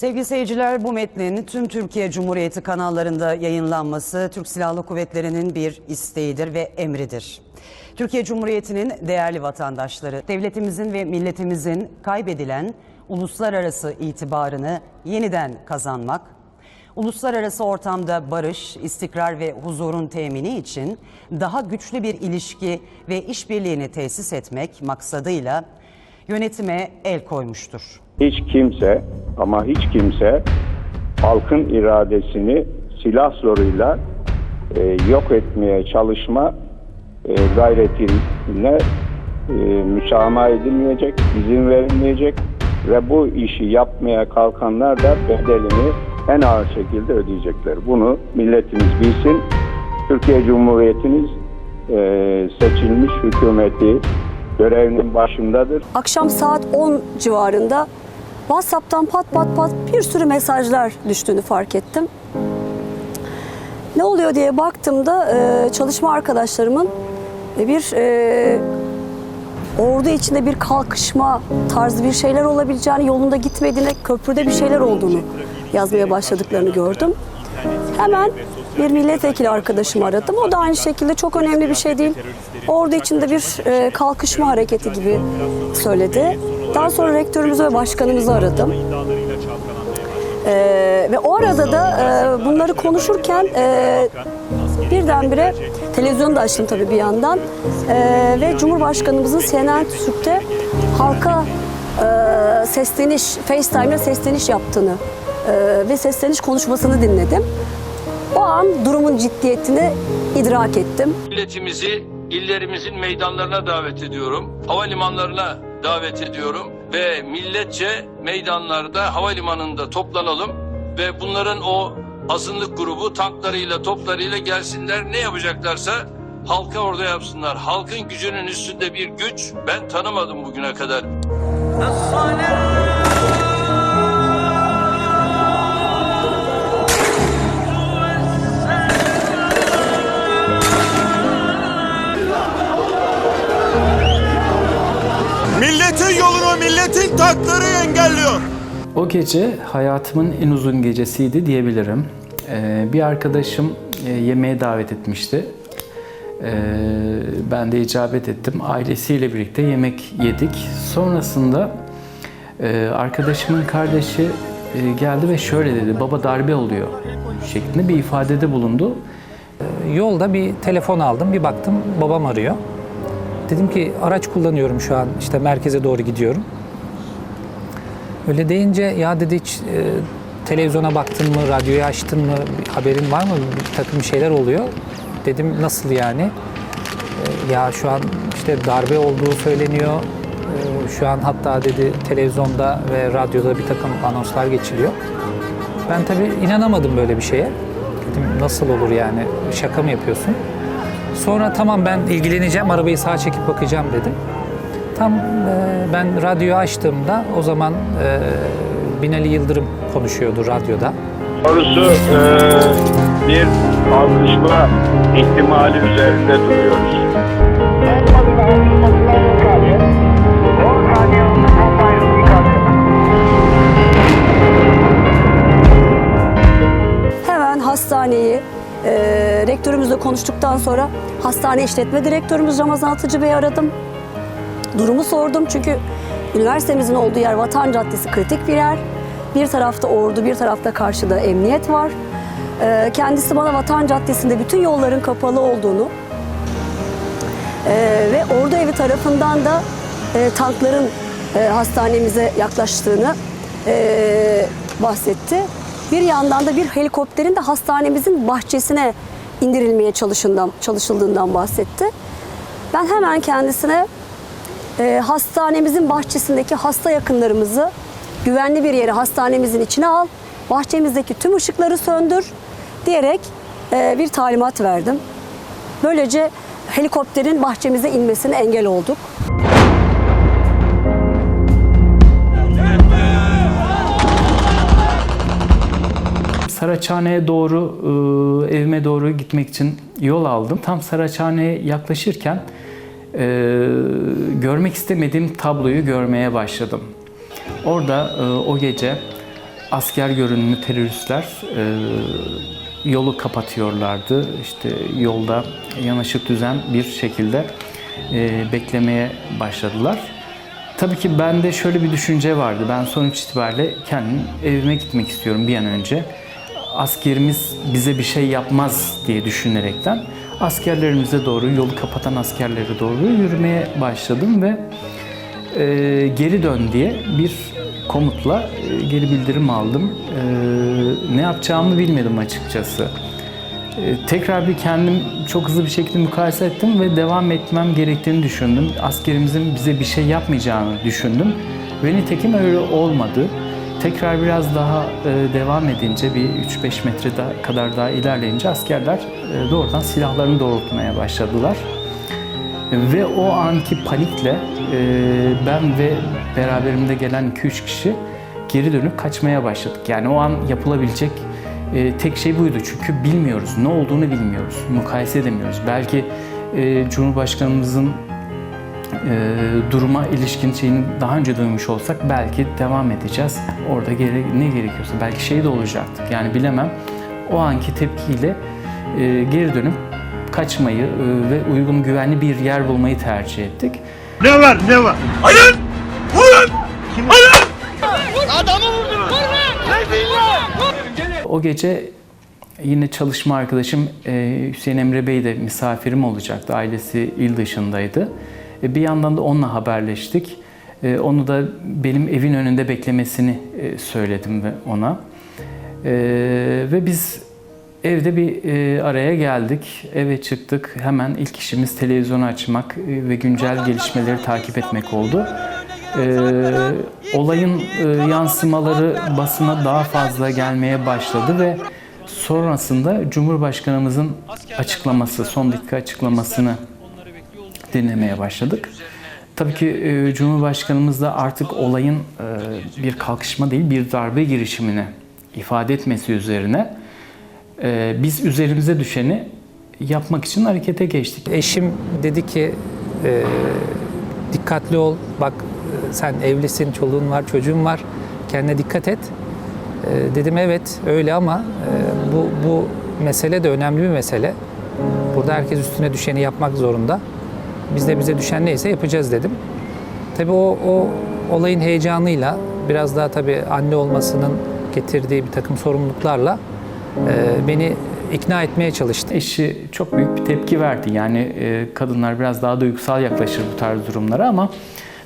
Sevgili seyirciler bu metnin tüm Türkiye Cumhuriyeti kanallarında yayınlanması Türk Silahlı Kuvvetleri'nin bir isteğidir ve emridir. Türkiye Cumhuriyeti'nin değerli vatandaşları, devletimizin ve milletimizin kaybedilen uluslararası itibarını yeniden kazanmak, uluslararası ortamda barış, istikrar ve huzurun temini için daha güçlü bir ilişki ve işbirliğini tesis etmek maksadıyla yönetime el koymuştur. Hiç kimse ama hiç kimse halkın iradesini silah zoruyla e, yok etmeye çalışma e, gayretine e, müsamaha edilmeyecek, izin verilmeyecek ve bu işi yapmaya kalkanlar da bedelini en ağır şekilde ödeyecekler. Bunu milletimiz bilsin. Türkiye Cumhuriyeti'niz e, seçilmiş hükümeti görevinin başındadır. Akşam saat 10 civarında WhatsApp'tan pat pat pat bir sürü mesajlar düştüğünü fark ettim. Ne oluyor diye baktığımda e, çalışma arkadaşlarımın bir e, ordu içinde bir kalkışma tarzı bir şeyler olabileceğini, yolunda gitmediğine, köprüde bir şeyler olduğunu yazmaya başladıklarını gördüm. Hemen bir milletvekili arkadaşımı aradım. O da aynı şekilde çok önemli bir şey değil. Ordu içinde bir e, kalkışma hareketi gibi söyledi. Daha sonra rektörümüzü ve başkanımızı aradım. Ee, ve o arada da e, bunları konuşurken e, birdenbire televizyonu da açtım tabii bir yandan Ee, ve Cumhurbaşkanımızın CNN Türk'te halka e, sesleniş, FaceTime'le sesleniş yaptığını e, ve sesleniş konuşmasını dinledim. O an durumun ciddiyetini idrak ettim. Milletimizi illerimizin meydanlarına davet ediyorum. Havalimanlarına davet ediyorum ve milletçe meydanlarda havalimanında toplanalım ve bunların o azınlık grubu tanklarıyla toplarıyla gelsinler ne yapacaklarsa halka orada yapsınlar. Halkın gücünün üstünde bir güç ben tanımadım bugüne kadar. O gece hayatımın en uzun gecesiydi diyebilirim. Ee, bir arkadaşım e, yemeğe davet etmişti. Ee, ben de icabet ettim. Ailesiyle birlikte yemek yedik. Sonrasında e, arkadaşımın kardeşi e, geldi ve şöyle dedi. Baba darbe oluyor şeklinde bir ifadede bulundu. Yolda bir telefon aldım. Bir baktım babam arıyor. Dedim ki araç kullanıyorum şu an. işte merkeze doğru gidiyorum. Öyle deyince ya dedi hiç e, televizyona baktın mı, radyoyu açtın mı, haberin var mı? Bir takım şeyler oluyor. Dedim nasıl yani? E, ya şu an işte darbe olduğu söyleniyor. E, şu an hatta dedi televizyonda ve radyoda bir takım anonslar geçiliyor. Ben tabii inanamadım böyle bir şeye. Dedim nasıl olur yani şaka mı yapıyorsun? Sonra tamam ben ilgileneceğim arabayı sağa çekip bakacağım dedim. Tam e, ben radyoyu açtığımda o zaman e, Binali Yıldırım konuşuyordu radyoda. Doğrusu eee, bir kalkışma ihtimali üzerinde duruyoruz. Hemen hastaneyi e, rektörümüzle konuştuktan sonra hastane işletme direktörümüz Ramazan Atıcı Bey'i aradım. Durumu sordum çünkü üniversitemizin olduğu yer Vatan Caddesi kritik bir yer. Bir tarafta ordu, bir tarafta karşıda emniyet var. E, kendisi bana Vatan Caddesi'nde bütün yolların kapalı olduğunu e, ve Ordu Evi tarafından da e, tankların e, hastanemize yaklaştığını e, bahsetti. Bir yandan da bir helikopterin de hastanemizin bahçesine indirilmeye çalışıldığından bahsetti. Ben hemen kendisine e, hastanemizin bahçesindeki hasta yakınlarımızı güvenli bir yere hastanemizin içine al, bahçemizdeki tüm ışıkları söndür diyerek e, bir talimat verdim. Böylece helikopterin bahçemize inmesine engel olduk. Saraçhane'ye doğru, e, evime doğru gitmek için yol aldım. Tam Saraçhane'ye yaklaşırken e, görmek istemediğim tabloyu görmeye başladım. Orada e, o gece asker görünümlü teröristler e, yolu kapatıyorlardı. İşte yolda yanaşık düzen bir şekilde e, beklemeye başladılar. Tabii ki bende şöyle bir düşünce vardı. Ben sonuç itibariyle kendim evime gitmek istiyorum bir an önce. Askerimiz bize bir şey yapmaz diye düşünerekten askerlerimize doğru, yolu kapatan askerlere doğru yürümeye başladım ve e, geri dön diye bir komutla e, geri bildirim aldım. E, ne yapacağımı bilmedim açıkçası. E, tekrar bir kendim çok hızlı bir şekilde mukayese ettim ve devam etmem gerektiğini düşündüm. Askerimizin bize bir şey yapmayacağını düşündüm ve nitekim öyle olmadı. Tekrar biraz daha e, devam edince bir 3-5 metre daha, kadar daha ilerleyince askerler e, doğrudan silahlarını doğrultmaya başladılar. Ve o anki panikle e, ben ve beraberimde gelen 2-3 kişi geri dönüp kaçmaya başladık. Yani o an yapılabilecek e, tek şey buydu. Çünkü bilmiyoruz, ne olduğunu bilmiyoruz, mukayese edemiyoruz. Belki e, Cumhurbaşkanımızın e, duruma ilişkin şeyini daha önce duymuş olsak belki devam edeceğiz. Orada gere, ne gerekiyorsa belki şey de olacaktık. Yani bilemem. O anki tepkiyle e, geri dönüp kaçmayı e, ve uygun güvenli bir yer bulmayı tercih ettik. Ne var ne var? Hayır! Vurun! Hayır! O gece yine çalışma arkadaşım e, Hüseyin Emre Bey de misafirim olacaktı. Ailesi il dışındaydı. Bir yandan da onunla haberleştik. E, Onu da benim evin önünde beklemesini e, söyledim ona. E, Ve biz evde bir araya geldik. Eve çıktık. Hemen ilk işimiz televizyonu açmak ve güncel gelişmeleri takip etmek oldu. Olayın e, yansımaları basına daha fazla gelmeye başladı ve sonrasında Cumhurbaşkanımızın açıklaması, son dakika açıklamasını dinlemeye başladık. Tabii ki e, Cumhurbaşkanımız da artık olayın e, bir kalkışma değil bir darbe girişimini ifade etmesi üzerine e, biz üzerimize düşeni yapmak için harekete geçtik. Eşim dedi ki e, dikkatli ol bak sen evlisin, çoluğun var, çocuğun var. Kendine dikkat et. E, dedim evet öyle ama e, bu, bu mesele de önemli bir mesele. Burada herkes üstüne düşeni yapmak zorunda. Biz de bize düşen neyse yapacağız dedim. Tabii o, o olayın heyecanıyla biraz daha tabii anne olmasının getirdiği bir takım sorumluluklarla e, beni ikna etmeye çalıştı. Eşi çok büyük bir tepki verdi. Yani e, kadınlar biraz daha duygusal yaklaşır bu tarz durumlara ama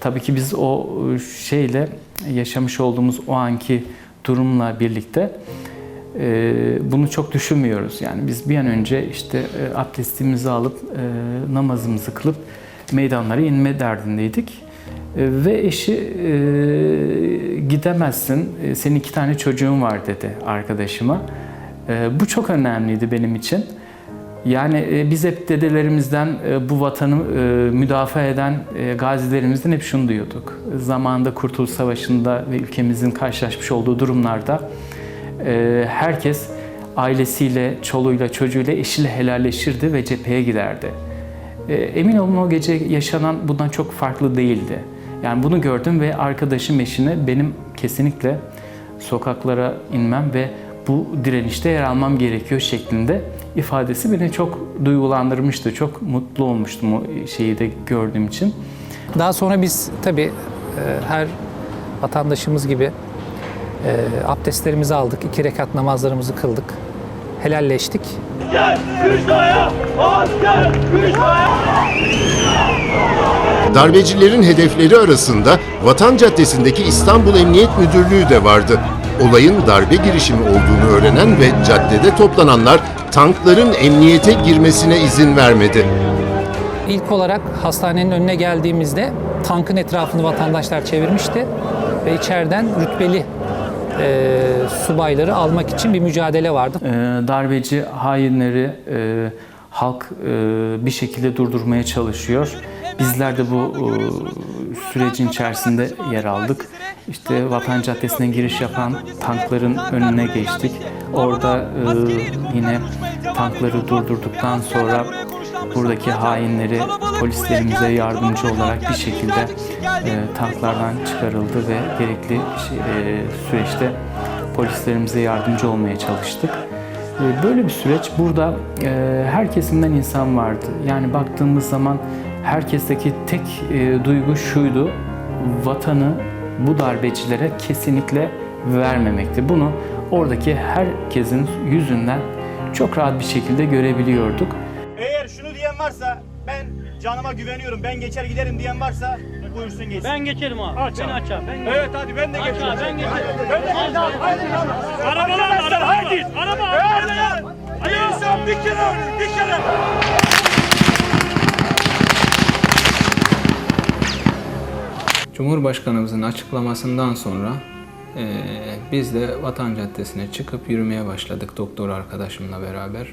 tabii ki biz o e, şeyle yaşamış olduğumuz o anki durumla birlikte bunu çok düşünmüyoruz. Yani biz bir an önce işte e, abdestimizi alıp e, namazımızı kılıp meydanlara inme derdindeydik. E, Ve eşi gidemezsin, senin iki tane çocuğun var dedi arkadaşıma. Bu çok önemliydi benim için. Yani biz hep dedelerimizden bu vatanı müdafaa eden gazilerimizden hep şunu diyorduk. Zamanında Kurtuluş Savaşı'nda ve ülkemizin karşılaşmış olduğu durumlarda e, herkes ailesiyle, çoluğuyla, çocuğuyla, eşiyle helalleşirdi ve cepheye giderdi. E, Emin olun o gece yaşanan bundan çok farklı değildi. Yani bunu gördüm ve arkadaşım eşine benim kesinlikle sokaklara inmem ve bu direnişte yer almam gerekiyor şeklinde ifadesi beni çok duygulandırmıştı. Çok mutlu olmuştum o şeyi de gördüğüm için. Daha sonra biz tabii e, her vatandaşımız gibi e, abdestlerimizi aldık, iki rekat namazlarımızı kıldık, helalleştik. Darbecilerin hedefleri arasında Vatan Caddesi'ndeki İstanbul Emniyet Müdürlüğü de vardı. Olayın darbe girişimi olduğunu öğrenen ve caddede toplananlar tankların emniyete girmesine izin vermedi. İlk olarak hastanenin önüne geldiğimizde tankın etrafını vatandaşlar çevirmişti ve içeriden rütbeli e, subayları almak için bir mücadele vardı. Ee, darbeci hainleri e, halk e, bir şekilde durdurmaya çalışıyor. Bizler de bu e, sürecin içerisinde yer aldık. İşte Vatan Caddesi'ne giriş yapan tankların önüne geçtik. Orada e, yine tankları durdurduktan sonra buradaki hainleri polislerimize yardımcı olarak bir şekilde e, tanklardan çıkarıldı ve gerekli şey- e, süreçte polislerimize yardımcı olmaya çalıştık. E, Böyle bir süreç. Burada e, her kesimden insan vardı. Yani baktığımız zaman herkesteki tek e, duygu şuydu. Vatanı bu darbecilere kesinlikle vermemekti. Bunu oradaki herkesin yüzünden çok rahat bir şekilde görebiliyorduk. Varsa ben canıma güveniyorum ben geçer giderim diyen varsa buyursun geçsin. Ben geçerim abi. Aç Beni abi. aç abi. Ben Evet hadi ben de Aç geçerim. abi, ben geçerim. Ben de geçerim. Hadi. Arabalar, Hadi. araba. Hadi. Araba, Hadi. araba. Hadi insan bir kere ölür, bir kere. Cumhurbaşkanımızın açıklamasından sonra eee, biz de Vatan Caddesi'ne çıkıp yürümeye başladık doktor arkadaşımla beraber.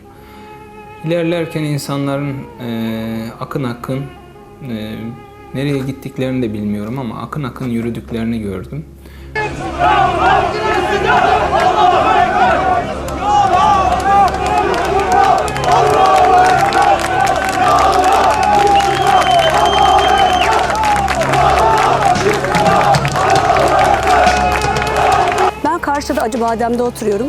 İlerlerken insanların eee, akın akın eee, nereye gittiklerini de bilmiyorum ama akın akın yürüdüklerini gördüm. Ben karşıda Acıbadem'de oturuyorum.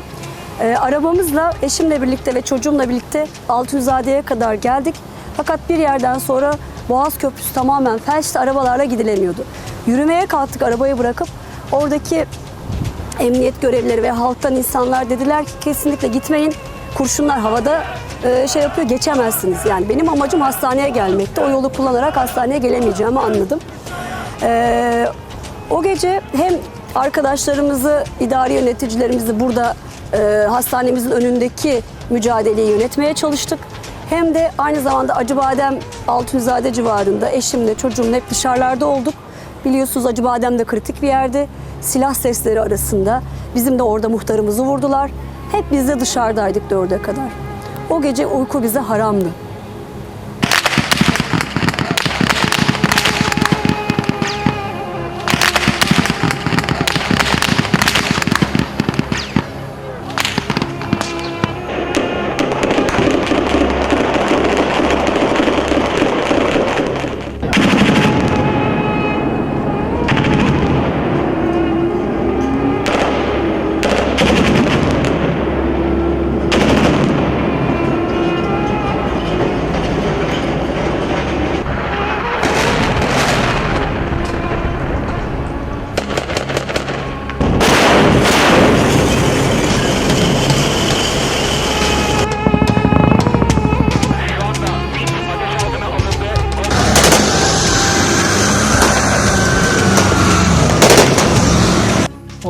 Ee, arabamızla eşimle birlikte ve çocuğumla birlikte Altunzade'ye kadar geldik. Fakat bir yerden sonra Boğaz Köprüsü tamamen felçti, arabalarla gidilemiyordu. Yürümeye kalktık arabayı bırakıp oradaki emniyet görevlileri ve halktan insanlar dediler ki kesinlikle gitmeyin. Kurşunlar havada e, şey yapıyor geçemezsiniz. Yani benim amacım hastaneye gelmekti. O yolu kullanarak hastaneye gelemeyeceğimi anladım. Ee, o gece hem arkadaşlarımızı, idari yöneticilerimizi burada e, hastanemizin önündeki mücadeleyi yönetmeye çalıştık. Hem de aynı zamanda Acıbadem Altunzade civarında eşimle çocuğumla hep dışarılarda olduk. Biliyorsunuz Acıbadem de kritik bir yerde. Silah sesleri arasında bizim de orada muhtarımızı vurdular. Hep biz de dışarıdaydık dörde kadar. O gece uyku bize haramdı.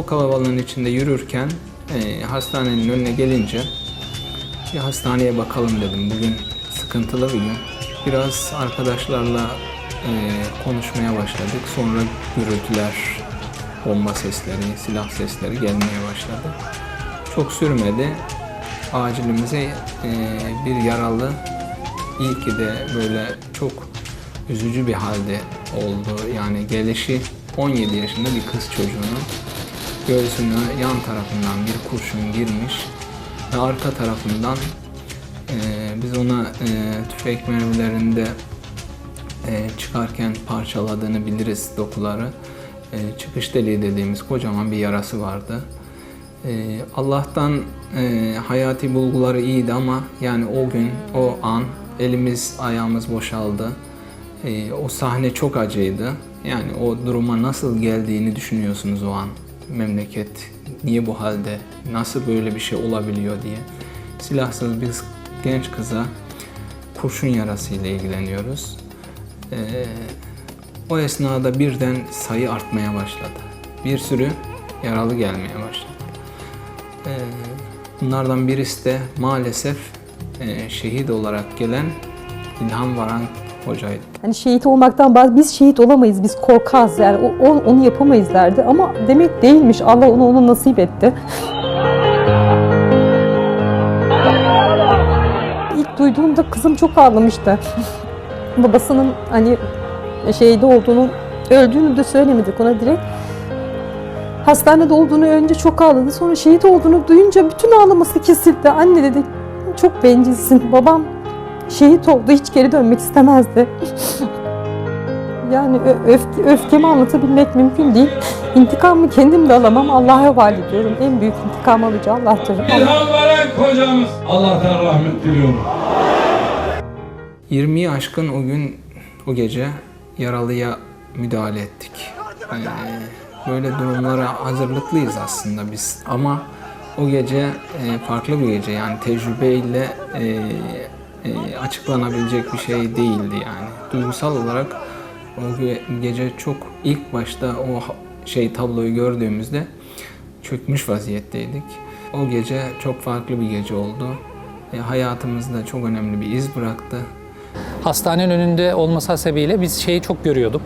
Kalabalığın içinde yürürken eee, hastanenin önüne gelince bir hastaneye bakalım dedim. Bugün sıkıntılı bir gün. Biraz arkadaşlarla eee, konuşmaya başladık. Sonra gürültüler, bomba sesleri, silah sesleri gelmeye başladı. Çok sürmedi. Acilimize eee, bir yaralı iyi ki de böyle çok üzücü bir halde oldu. Yani gelişi 17 yaşında bir kız çocuğunun göğsüne yan tarafından bir kurşun girmiş ve arka tarafından eee, biz ona eee, tüfek mermilerinde eee, çıkarken parçaladığını biliriz dokuları. Eee, çıkış deliği dediğimiz kocaman bir yarası vardı. Eee, Allah'tan eee, hayati bulguları iyiydi ama yani o gün, o an elimiz ayağımız boşaldı. Eee, o sahne çok acıydı. Yani o duruma nasıl geldiğini düşünüyorsunuz o an. Memleket niye bu halde, nasıl böyle bir şey olabiliyor diye. Silahsız bir genç kıza kurşun yarasıyla ilgileniyoruz. Eee, o esnada birden sayı artmaya başladı. Bir sürü yaralı gelmeye başladı. Eee, bunlardan birisi de maalesef eee, şehit olarak gelen İlhan Varan hocaydı. Hani şehit olmaktan bazı biz şehit olamayız, biz korkaz yani o, onu yapamayız derdi ama demek değilmiş. Allah onu ona nasip etti. İlk duyduğumda kızım çok ağlamıştı. Babasının hani şeyde olduğunu, öldüğünü de söylemedik ona direkt. Hastanede olduğunu önce çok ağladı. Sonra şehit olduğunu duyunca bütün ağlaması kesildi. Anne dedi çok bencilsin. Babam şehit oldu. Hiç geri dönmek istemezdi. yani öfke, öfkemi anlatabilmek mümkün değil. İntikamı kendim de alamam. Allah'a havale ediyorum. En büyük intikam alıcı Allah'tır. Allah- İlhan veren kocamız. Allah'tan rahmet diliyorum. 20'yi aşkın o gün, o gece yaralıya müdahale ettik. Ee, böyle durumlara hazırlıklıyız aslında biz. Ama o gece e, farklı bir gece yani tecrübeyle e, e, açıklanabilecek bir şey değildi yani. Duygusal olarak o ge- gece çok ilk başta o şey tabloyu gördüğümüzde çökmüş vaziyetteydik. O gece çok farklı bir gece oldu. E, hayatımızda çok önemli bir iz bıraktı. Hastanenin önünde olması hasebiyle biz şeyi çok görüyorduk.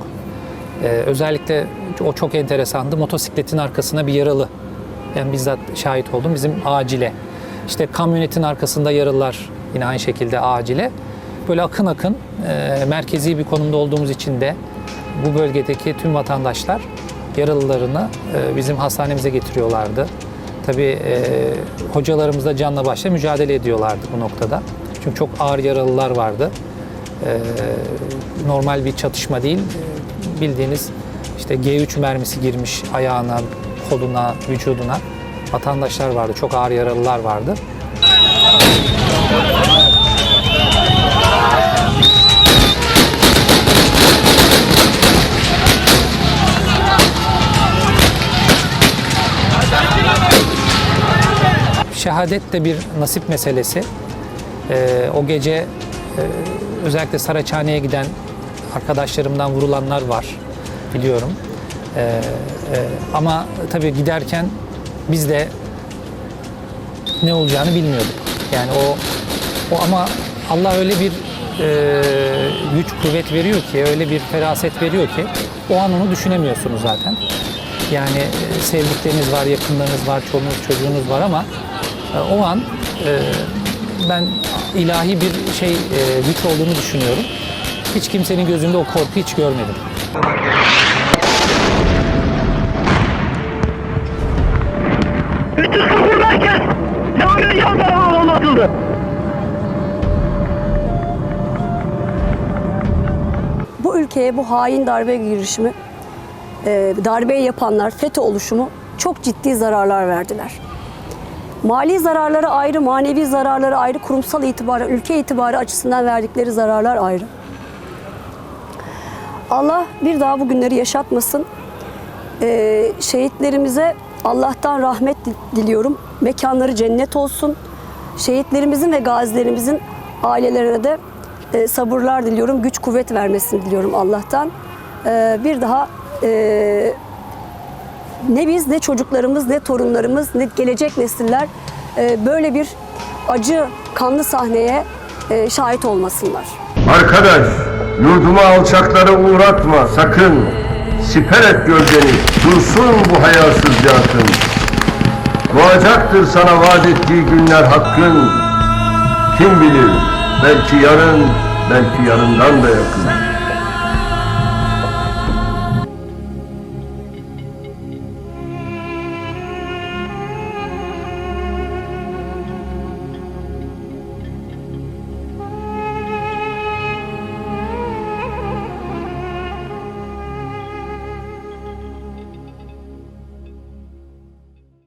Ee, özellikle o çok enteresandı. Motosikletin arkasına bir yaralı. Yani bizzat şahit oldum. Bizim acile. İşte kamyonetin arkasında yaralılar yine aynı şekilde acile. Böyle akın akın e, merkezi bir konumda olduğumuz için de bu bölgedeki tüm vatandaşlar yaralılarını e, bizim hastanemize getiriyorlardı. Tabii e, hocalarımız da canla başla mücadele ediyorlardı bu noktada. Çünkü çok ağır yaralılar vardı. E, normal bir çatışma değil. E, Bildiğiniz işte G3 mermisi girmiş ayağına, koluna, vücuduna vatandaşlar vardı. Çok ağır yaralılar vardı. Şehadet de bir nasip meselesi. Ee, o gece e, özellikle Saraçhane'ye giden arkadaşlarımdan vurulanlar var biliyorum. Ee, e, ama tabii giderken biz de ne olacağını bilmiyorduk. Yani o, o ama Allah öyle bir e, güç kuvvet veriyor ki, öyle bir feraset veriyor ki o an onu düşünemiyorsunuz zaten. Yani e, sevdikleriniz var, yakınlarınız var, çoluğunuz, çocuğunuz var ama e, o an e, ben ilahi bir şey e, güç olduğunu düşünüyorum. Hiç kimsenin gözünde o korku hiç görmedim. Bu ülkeye bu hain darbe girişimi, e, darbeyi yapanlar, FETÖ oluşumu çok ciddi zararlar verdiler. Mali zararları ayrı, manevi zararları ayrı, kurumsal itibarı, ülke itibarı açısından verdikleri zararlar ayrı. Allah bir daha bu günleri yaşatmasın. Ee, şehitlerimize Allah'tan rahmet di- diliyorum. Mekanları cennet olsun. Şehitlerimizin ve gazilerimizin ailelerine de e, sabırlar diliyorum. Güç kuvvet vermesini diliyorum Allah'tan. Ee, bir daha e, ne biz ne çocuklarımız ne torunlarımız ne gelecek nesiller e, böyle bir acı kanlı sahneye e, şahit olmasınlar. Arkadaş, yurduma alçakları uğratma sakın. Siper et gövdeni, dursun bu hayasız yakın. Doğacaktır sana vaat ettiği günler hakkın. Kim bilir, belki yarın, belki yarından da yakın.